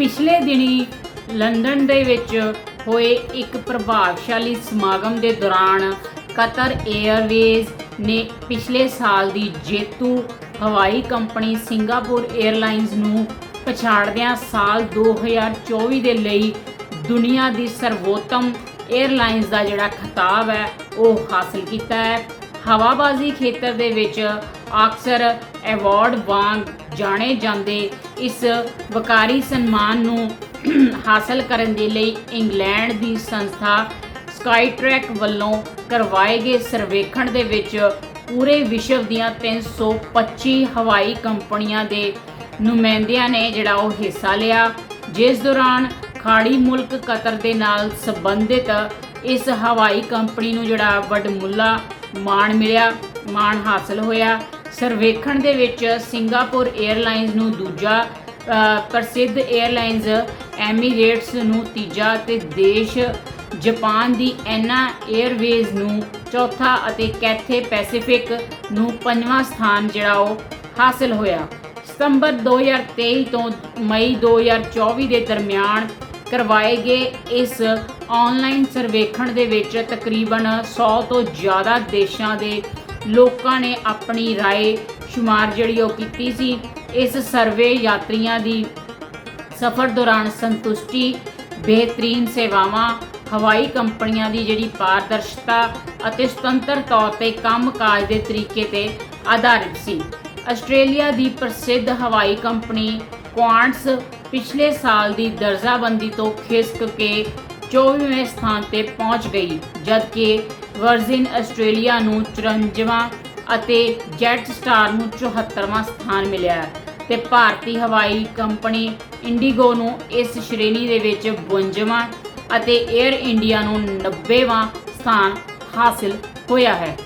ਪਿਛਲੇ ਦਿਨੀ ਲੰਡਨ ਦੇ ਵਿੱਚ ਹੋਏ ਇੱਕ ਪ੍ਰਭਾਵਸ਼ਾਲੀ ਸਮਾਗਮ ਦੇ ਦੌਰਾਨ ਕਤਰ 에ਅਰਵੇਜ਼ ਨੇ ਪਿਛਲੇ ਸਾਲ ਦੀ ਜੇਤੂ ਹਵਾਈ ਕੰਪਨੀ ਸਿੰਗਾਪੁਰ 에ਅਰਲਾਈਨਜ਼ ਨੂੰ ਪਛਾੜਦਿਆਂ ਸਾਲ 2024 ਦੇ ਲਈ ਦੁਨੀਆ ਦੀ ਸਰਵੋਤਮ 에ਅਰਲਾਈਨਜ਼ ਦਾ ਜਿਹੜਾ ਖਿਤਾਬ ਹੈ, ਉਹ ਹਾਸਲ ਕੀਤਾ ਹੈ। ਹਵਾਬਾਜ਼ੀ ਖੇਤਰ ਦੇ ਵਿੱਚ ਅਕਸਰ ਐਵਾਰਡ ਵਾਂਗ ਜਾਣੇ ਜਾਂਦੇ ਇਸ ਵਕਾਰੀ ਸਨਮਾਨ ਨੂੰ ਹਾਸਲ ਕਰਨ ਦੇ ਲਈ ਇੰਗਲੈਂਡ ਦੀ ਸੰਸਥਾ ਸਕਾਈਟ੍ਰੈਕ ਵੱਲੋਂ ਕਰਵਾਏ ਗਏ ਸਰਵੇਖਣ ਦੇ ਵਿੱਚ ਪੂਰੇ ਵਿਸ਼ਵ ਦੀਆਂ 325 ਹਵਾਈ ਕੰਪਨੀਆਂ ਦੇ ਨੁਮਾਇੰਦਿਆਂ ਨੇ ਜਿਹੜਾ ਉਹ ਹਿੱਸਾ ਲਿਆ, ਜਿਸ ਦੌਰਾਨ ਖਾੜੀ ਮੁਲਕ ਕਤਰ ਦੇ ਨਾਲ ਸੰਬੰਧਿਤ ਇਸ ਹਵਾਈ ਕੰਪਨੀ ਨੂੰ ਜਿਹੜਾ ਵੱਡਮੁੱਲਾ ਮਾਣ ਮਿਲਿਆ, ਮਾਣ ਹਾਸਲ ਹੋਇਆ। ਸਰਵੇਖਣ ਦੇ ਵਿੱਚ ਸਿੰਗਾਪੁਰ 에ਅਰਲਾਈਨਸ ਨੂੰ ਦੂਜਾ ਪ੍ਰਸਿੱਧ 에ਅਰਲਾਈਨਸ ਐਮੀਰੇਟਸ ਨੂੰ ਤੀਜਾ ਅਤੇ ਦੇਸ਼ ਜਾਪਾਨ ਦੀ ਐਨਾ 에ਅਰਵੇਜ਼ ਨੂੰ ਚੌਥਾ ਅਤੇ ਕੈਥੇ ਪੈਸੀਫਿਕ ਨੂੰ ਪੰਜਵਾਂ ਸਥਾਨ ਜਿਹੜਾ ਉਹ ਹਾਸਲ ਹੋਇਆ। ਸਤੰਬਰ 2023 ਤੋਂ ਮਈ 2024 ਦੇ ਦਰਮਿਆਨ ਕਰਵਾਏ ਗਏ ਇਸ ਆਨਲਾਈਨ ਸਰਵੇਖਣ ਦੇ ਵਿੱਚ ਤਕਰੀਬਨ 100 ਤੋਂ ਜ਼ਿਆਦਾ ਦੇਸ਼ਾਂ ਦੇ ਲੋਕਾਂ ਨੇ ਆਪਣੀ رائے ਸ਼ੁਮਾਰ ਜਿਹੜੀ ਉਹ ਕੀਤੀ ਸੀ ਇਸ ਸਰਵੇ ਯਾਤਰੀਆਂ ਦੀ ਸਫ਼ਰ ਦੌਰਾਨ ਸੰਤੁਸ਼ਟੀ ਬਿਹਤਰੀਨ ਸੇਵਾਵਾਂ ਹਵਾਈ ਕੰਪਨੀਆਂ ਦੀ ਜਿਹੜੀ ਪਾਰਦਰਸ਼ਤਾ ਅਤੇ ਸੁਤੰਤਰ ਤੌਰ ਤੇ ਕੰਮਕਾਜ ਦੇ ਤਰੀਕੇ ਤੇ ਆਧਾਰਿਤ ਸੀ ਆਸਟ੍ਰੇਲੀਆ ਦੀ ਪ੍ਰਸਿੱਧ ਹਵਾਈ ਕੰਪਨੀ ਕੁਆਂਟਸ ਪਿਛਲੇ ਸਾਲ ਦੀ ਦਰਜਾਬੰਦੀ ਤੋਂ ਖਿਸਕ ਕੇ 24ਵੇਂ ਸਥਾਨ ਤੇ ਪਹੁੰਚ ਗਈ ਜਦਕਿ ਵਰਜਿਨ ਆਸਟ੍ਰੇਲੀਆ ਨੂੰ 54ਵਾਂ ਅਤੇ ਜੈਟ ਸਟਾਰ ਨੂੰ 74ਵਾਂ ਸਥਾਨ ਮਿਲਿਆ ਹੈ ਤੇ ਭਾਰਤੀ ਹਵਾਈ ਕੰਪਨੀ ਇੰਡੀਗੋ ਨੂੰ ਇਸ ਸ਼੍ਰੇਣੀ ਦੇ ਵਿੱਚ 52ਵਾਂ ਅਤੇ 에ਅਰ ਇੰਡੀਆ ਨੂੰ 90ਵਾਂ ਸਥਾਨ ਹਾਸਿਲ ਹੋਇਆ ਹੈ।